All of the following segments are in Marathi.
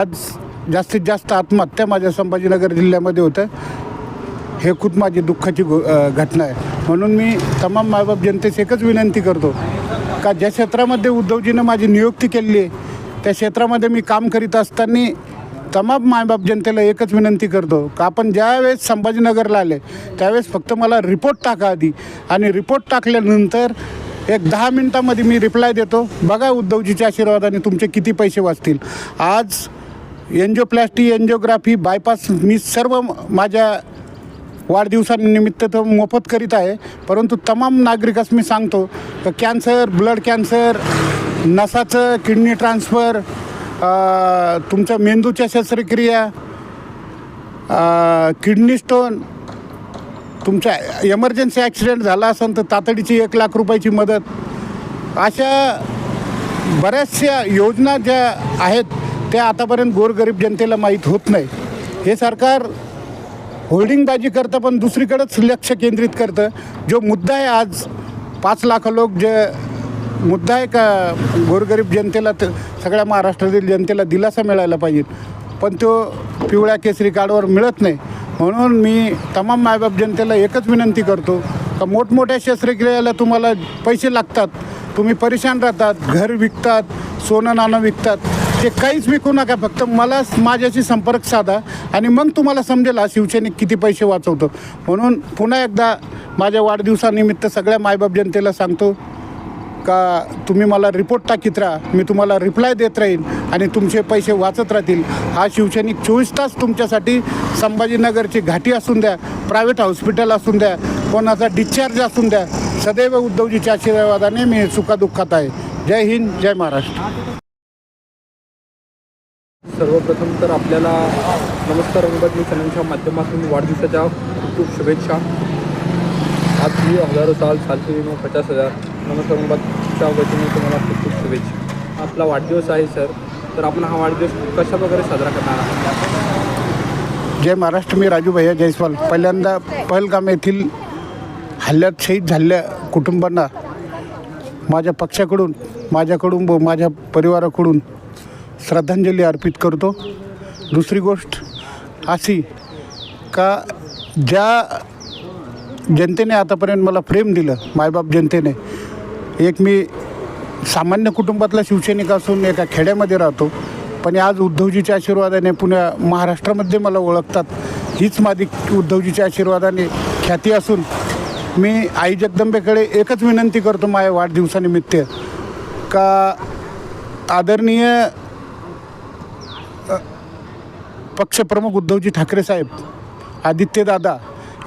आज जास्तीत जास्त आत्महत्या माझ्या संभाजीनगर जिल्ह्यामध्ये होतं हे खूप माझी दुःखाची घटना आहे. म्हणून मी तमाम मायबाप जनतेस एकच विनंती करतो का ज्या क्षेत्रामध्ये उद्धवजीनं माझी नियुक्ती केलेली आहे त्या क्षेत्रामध्ये मी काम करीत असताना तमाम मायबाप जनतेला एकच विनंती करतो का आपण ज्यावेळेस संभाजीनगरला आले त्यावेळेस फक्त मला रिपोर्ट टाका आधी. आणि रिपोर्ट टाकल्यानंतर एक दहा मिनटामध्ये मी रिप्लाय देतो बघा उद्धवजीच्या आशीर्वादाने तुमचे किती पैसे वाचतील. आज एन्जिओप्लॅस्टी एन्जिओग्राफी बायपास मी सर्व माझ्या वाढदिवसानिमित्त तर मोफत करीत आहे. परंतु तमाम नागरिकास मी सांगतो तर कॅन्सर ब्लड कॅन्सर नसाचं किडनी ट्रान्सफर तुमच्या मेंदूच्या शस्त्रक्रिया किडनी स्टोन तुमच्या एमर्जन्सी ॲक्सिडेंट झाला असेल तर तातडीची एक लाख रुपयाची मदत. अशा बऱ्याचशा योजना ज्या आहेत ते आतापर्यंत गोरगरीब जनतेला माहीत होत नाही. हे सरकार होल्डिंगबाजी करतं पण दुसरीकडंच लक्ष केंद्रित करतं. जो मुद्दा आहे आज पाच लाख लोक जे मुद्दा आहे का गोरगरीब जनतेला सगळ्या महाराष्ट्रातील जनतेला दिलासा मिळायला पाहिजे पण तो पिवळ्या केसरी कार्डवर मिळत नाही. म्हणून मी तमाम मायबाप जनतेला एकच विनंती करतो का मोठमोठ्या शस्त्रक्रियेला तुम्हाला पैसे लागतात तुम्ही परेशान राहतात घर विकतात सोनं नाणं विकतात ते काहीच विकू नका फक्त मला माझ्याशी संपर्क साधा आणि मग तुम्हाला समजेल हा शिवसैनिक किती पैसे वाचवतो. म्हणून पुन्हा एकदा माझ्या वाढदिवसानिमित्त सगळ्या मायबाप जनतेला सांगतो का तुम्ही मला रिपोर्ट टाकीत राहा मी तुम्हाला रिप्लाय देत राहीन आणि तुमचे पैसे वाचत राहतील. हा शिवसैनिक चोवीस तास तुमच्यासाठी संभाजीनगरची घाटी असून द्या प्रायव्हेट हॉस्पिटल असून द्या कोणाचा डिस्चार्ज असून द्या सदैव उद्धवजीच्या आशीर्वादाने मी सुखादुःखात आहे. जय हिंद जय महाराष्ट्र. सर्वप्रथम तर आपल्याला नमस्कार रंगबत मी चॅनलच्या माध्यमातून वाढदिवसाच्या खूप खूप शुभेच्छा. आज मी हजारो साल सालशे नऊ पचास हजार. नमस्कार रंगबादच्या वतीने तुम्हाला खूप खूप शुभेच्छा. आपला वाढदिवस आहे सर. तर आपण हा वाढदिवस कशा प्रकारे साजरा करणार आहात? जय महाराष्ट्र मी राजू भैया जयस्वाल. पहिल्यांदा पहलगाम येथील हल्ल्यात शहीद झालेल्या कुटुंबांना माझ्या पक्षाकडून माझ्याकडून व माझ्या परिवाराकडून श्रद्धांजली अर्पित करतो. दुसरी गोष्ट अशी का ज्या जनतेने आतापर्यंत मला प्रेम दिलं मायबाप जनतेने एक मी सामान्य कुटुंबातला शिवसैनिक असून एका खेड्यामध्ये राहतो पण आज उद्धवजीच्या आशीर्वादाने पुण्या महाराष्ट्रामध्ये मला ओळखतात हीच माझी उद्धवजीच्या आशीर्वादाने ख्याती असून मी आई जगदंबेकडे एकच विनंती करतो माझ्या वाढदिवसानिमित्त का आदरणीय पक्षप्रमुख उद्धवजी ठाकरे साहेब आदित्यदादा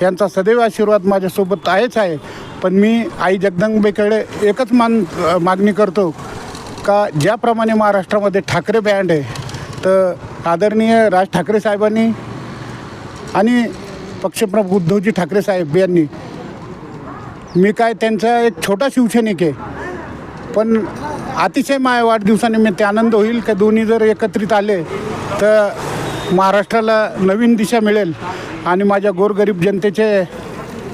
यांचा सदैव आशीर्वाद माझ्यासोबत आहेच आहे. पण मी आई जगदंबेकडे एकच मान मागणी करतो का ज्याप्रमाणे महाराष्ट्रामध्ये ठाकरे बँड आहे तर आदरणीय राज ठाकरे साहेबांनी आणि पक्षप्रमुख उद्धवजी ठाकरे साहेब यांनी मी काय त्यांचा एक छोटा शिवसैनिक आहे. पण अतिशय माझ्या वाढदिवसानिमित्त आनंद होईल का दोन्ही जर एकत्रित आले तर महाराष्ट्राला नवीन दिशा मिळेल आणि माझ्या गोरगरीब जनतेचे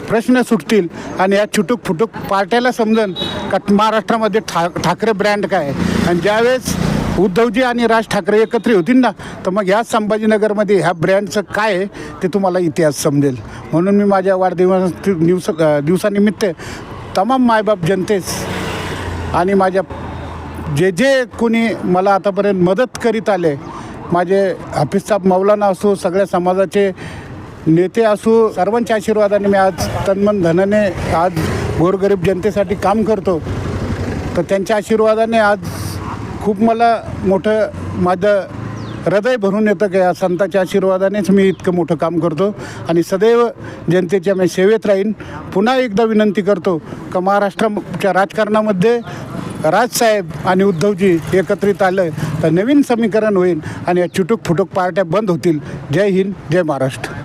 प्रश्न सुटतील आणि या छुटूक फुटूक पार्ट्याला समजन का महाराष्ट्रामध्ये ठा ठाकरे ब्रँड काय आहे? आणि ज्यावेळेस उद्धवजी आणि राज ठाकरे एकत्र होतील ना तर मग ह्या संभाजीनगरमध्ये ह्या ब्रँडचं काय आहे ते तुम्हाला इतिहास समजेल. म्हणून मी माझ्या वाढदिवस दिवस दिवसानिमित्त तमाम मायबाप जनतेस आणि माझ्या जे जे कोणी मला आतापर्यंत मदत करीत आले माझे हाफिज साहेब मौलाना असो सगळ्या समाजाचे नेते असो सर्वांच्या आशीर्वादाने मी आज तन्मन धनाने आज गोरगरीब जनतेसाठी काम करतो. तर त्यांच्या आशीर्वादाने आज खूप मला मोठं माझं हृदय भरून येतं की या संतांच्या आशीर्वादानेच मी इतकं मोठं काम करतो आणि सदैव जनतेच्या मी सेवेत राहीन. पुन्हा एकदा विनंती करतो का महाराष्ट्राच्या राजकारणामध्ये राजसाहेब आणि उद्धवजी एकत्रित आलं तर नवीन समीकरण होईल आणि या चुटूक फुटूक पार्ट्या बंद होतील. जय हिंद जय महाराष्ट्र.